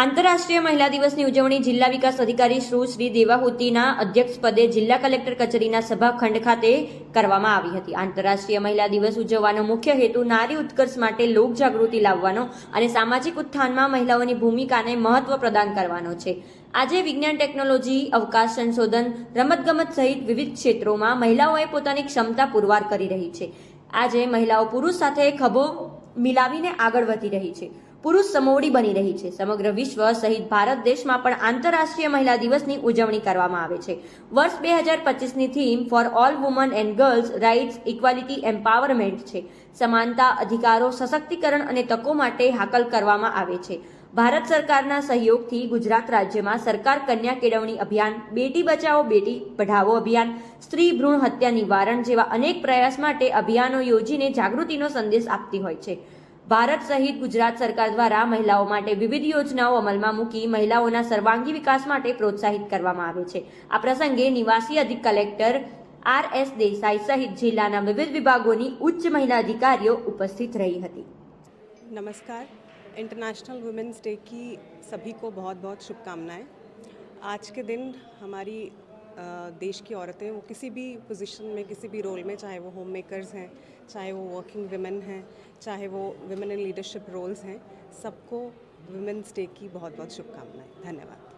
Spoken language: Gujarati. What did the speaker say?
આંતરરાષ્ટ્રીય મહિલા દિવસની ઉજવણી જિલ્લા વિકાસ અધિકારી શ્રુ શ્રી દેવાહુતિના અધ્યક્ષપદે જિલ્લા કલેક્ટર કચેરીના સભાખંડ ખાતે કરવામાં આવી હતી. આંતરરાષ્ટ્રીય મહિલા દિવસ ઉજવવાનો મુખ્ય હેતુ નારી ઉત્કર્ષ માટે લોક જાગૃતિ લાવવાનો અને સામાજિક ઉત્થાનમાં મહિલાઓની ભૂમિકાને મહત્વ પ્રદાન કરવાનો છે. આજે વિજ્ઞાન, ટેકનોલોજી, અવકાશ, સંશોધન, રમતગમત સહિત વિવિધ ક્ષેત્રોમાં મહિલાઓએ પોતાની ક્ષમતા પુરવાર કરી રહી છે. આજે મહિલાઓ પુરુષ સાથે ખભો મિલાવીને આગળ વધી રહી છે. પુરુષ સમોવડી બની રહી છે. સમગ્ર વિશ્વ સહિત ભારત દેશમાં પણ આંતરરાષ્ટ્રીય મહિલા દિવસની ઉજવણી કરવામાં આવે છે. વર્ષ બે હજાર પચીસની theme for all women and girls rights, equality, empowerment છે. સમાનતા, અધિકારો, સશક્તિકરણ અને તકો માટે હાકલ કરવામાં આવે છે. ભારત સરકારના સહયોગથી ગુજરાત રાજ્યમાં સરકાર કન્યા કેળવણી અભિયાન, બેટી બચાવો, બેટી પઢાવો અભિયાન, સ્ત્રી ભ્રૂણ હત્યા નિવારણ જેવા અનેક પ્રયાસ માટે અભિયાનો યોજીને જાગૃતિનો સંદેશ આપતી હોય છે. ભારત સહિત ગુજરાત સરકાર દ્વારા મહિલાઓ માટે વિવિધ યોજનાઓ અમલમાં મૂકી મહિલાઓના સર્વાંગી વિકાસ માટે પ્રોત્સાહિત કરવામાં આવે છે આ પ્રસંગે નિવાસી અધિક કલેક્ટર આર એસ દેસાઈ સહિત જિલ્લાના વિવિધ વિભાગોની ઉચ્ચ મહિલા અધિકારીઓ ઉપસ્થિત રહી હતી नमस्कार इंटरनेशनल वुमेंस डे की सभी को बहुत बहुत शुभकामनाएं आज के दिन हमारी अ, देश की औरतें, वो किसी भी पोजीशन में, किसी भी रोल में, चाहे वो होम मेकर्स हैं, चाहे वो वर्किंग वुमेन हैं, चाहे वो वुमेन इन लीडरशिप रोल्स हैं, सबको वुमेंस डे की बहुत बहुत शुभकामनाएँ। धन्यवाद।